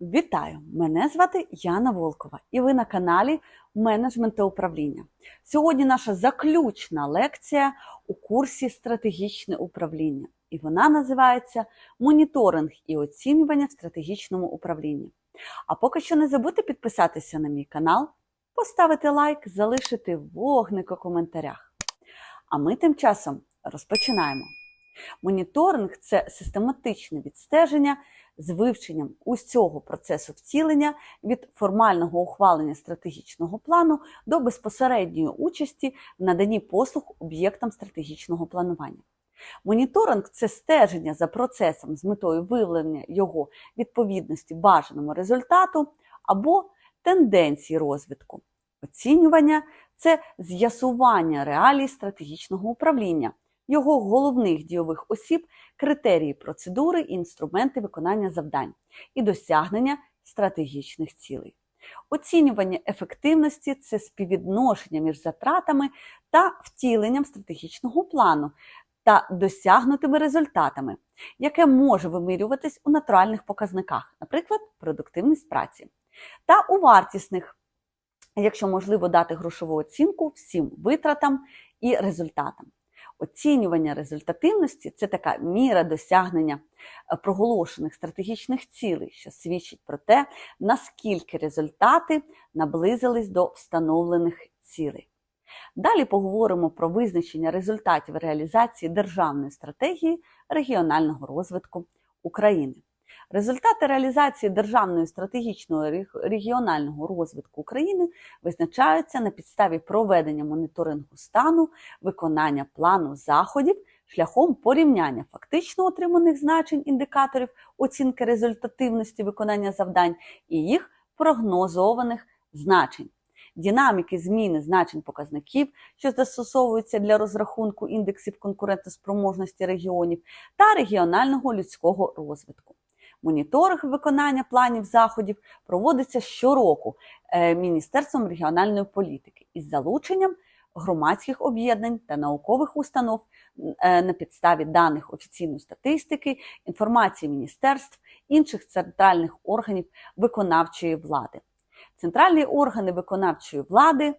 Вітаю! Мене звати Яна Волкова, і ви на каналі Менеджмент управління. Сьогодні наша заключна лекція у курсі Стратегічне управління, і вона називається Моніторинг і оцінювання в стратегічному управлінні. А поки що не забудьте підписатися на мій канал, поставити лайк, залишити вогник у коментарях. А ми тим часом розпочинаємо. Моніторинг це систематичне відстеження з вивченням усього процесу втілення від формального ухвалення стратегічного плану до безпосередньої участі в наданні послуг об'єктам стратегічного планування. Моніторинг це стеження за процесом з метою виявлення його відповідності бажаному результату або тенденції розвитку. Оцінювання це з'ясування реалій стратегічного управління, його головних дійових осіб, критерії процедури інструменти виконання завдань і досягнення стратегічних цілей. Оцінювання ефективності це співвідношення між затратами та втіленням стратегічного плану та досягнутими результатами, яке може вимірюватись у натуральних показниках, наприклад, продуктивність праці, та у вартісних, якщо можливо дати грошову оцінку всім витратам і результатам. Оцінювання результативності це така міра досягнення е, проголошених стратегічних цілей, що свідчить про те, наскільки результати наблизились до встановлених цілей. Далі поговоримо про визначення результатів реалізації державної стратегії регіонального розвитку України. Результати реалізації державної стратегічного регіонального розвитку України визначаються на підставі проведення моніторингу стану, виконання плану заходів шляхом порівняння фактично отриманих значень індикаторів оцінки результативності виконання завдань і їх прогнозованих значень. Динаміки зміни значень показників, що застосовуються для розрахунку індексів конкурентоспроможності регіонів та регіонального людського розвитку. Моніторинг виконання планів заходів проводиться щороку е, Міністерством регіональної політики із залученням громадських об'єднань та наукових установ е, на підставі даних офіційної статистики, інформації міністерств, інших центральних органів виконавчої влади. Центральні органи виконавчої влади,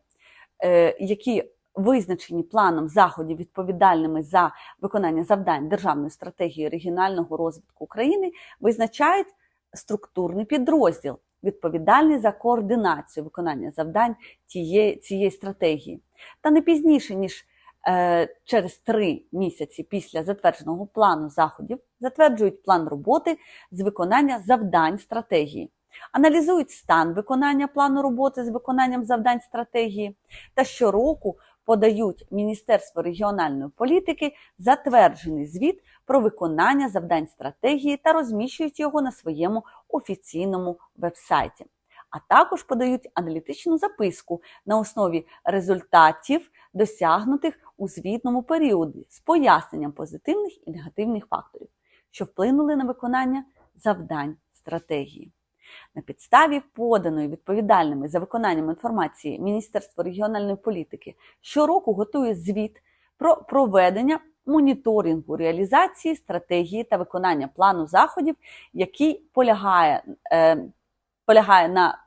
е, які визначені планом заходів відповідальними за виконання завдань державної стратегії регіонального розвитку України, визначають структурний підрозділ, відповідальний за координацію виконання завдань тієї, цієї стратегії. Та не пізніше, ніж е, через три місяці після затвердженого плану заходів затверджують план роботи з виконання завдань стратегії аналізують стан виконання плану роботи з виконанням завдань стратегії та щороку подають Міністерство регіональної політики затверджений звіт про виконання завдань стратегії та розміщують його на своєму офіційному вебсайті. А також подають аналітичну записку на основі результатів, досягнутих у звітному періоді з поясненням позитивних і негативних факторів, що вплинули на виконання завдань стратегії. На підставі поданої відповідальними за виконанням інформації Міністерство регіональної політики щороку готує звіт про проведення моніторингу реалізації стратегії та виконання плану заходів, який полягає, е, полягає на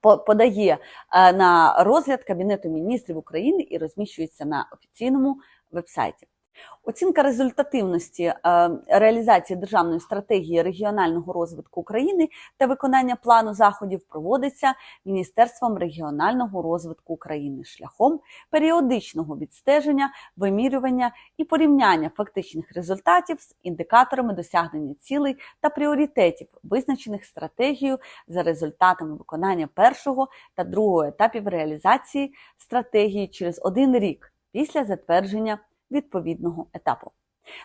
подає е, на розгляд Кабінету міністрів України і розміщується на офіційному вебсайті. Оцінка результативності е, реалізації державної стратегії регіонального розвитку України та виконання плану заходів проводиться Міністерством регіонального розвитку України шляхом періодичного відстеження, вимірювання і порівняння фактичних результатів з індикаторами досягнення цілей та пріоритетів, визначених стратегією за результатами виконання першого та другого етапів реалізації стратегії через один рік після затвердження відповідного етапу.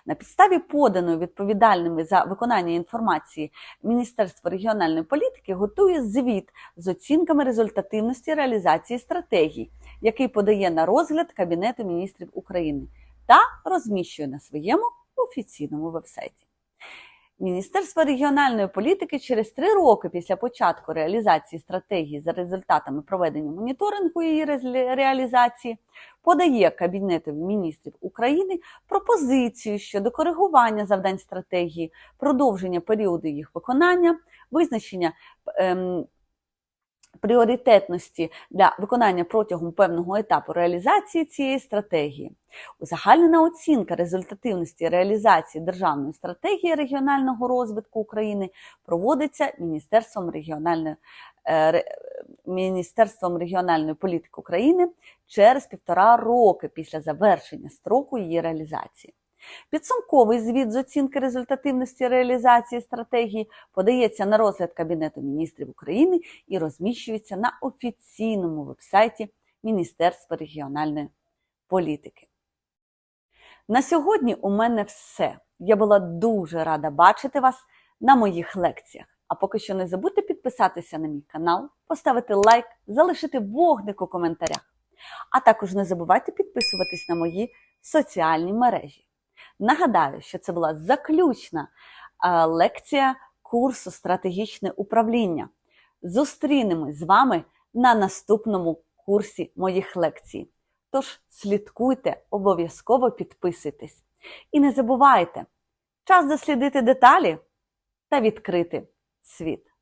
На підставі поданої відповідальними за виконання інформації Міністерство регіональної політики готує звіт з оцінками результативності реалізації стратегії, який подає на розгляд Кабінету міністрів України та розміщує на своєму офіційному вебсайті. Міністерство регіональної політики через три роки після початку реалізації стратегії за результатами проведення моніторингу її реалізації подає Кабінету міністрів України пропозицію щодо коригування завдань стратегії, продовження періоду їх виконання, визначення ем, пріоритетності для виконання протягом певного етапу реалізації цієї стратегії. Узагальнена оцінка результативності реалізації державної стратегії регіонального розвитку України проводиться Міністерством регіональної, е, Міністерством регіональної політики України через півтора роки після завершення строку її реалізації. Підсумковий звіт з оцінки результативності реалізації стратегії подається на розгляд Кабінету міністрів України і розміщується на офіційному вебсайті Міністерства регіональної політики. На сьогодні у мене все. Я була дуже рада бачити вас на моїх лекціях. А поки що не забудьте підписатися на мій канал, поставити лайк, залишити вогник у коментарях. А також не забувайте підписуватись на мої соціальні мережі. Нагадаю, що це була заключна е, лекція курсу стратегічне управління. Зустрінемось з вами на наступному курсі моїх лекцій. Тож слідкуйте, обов'язково підписуйтесь. І не забувайте, час дослідити деталі та відкрити світ.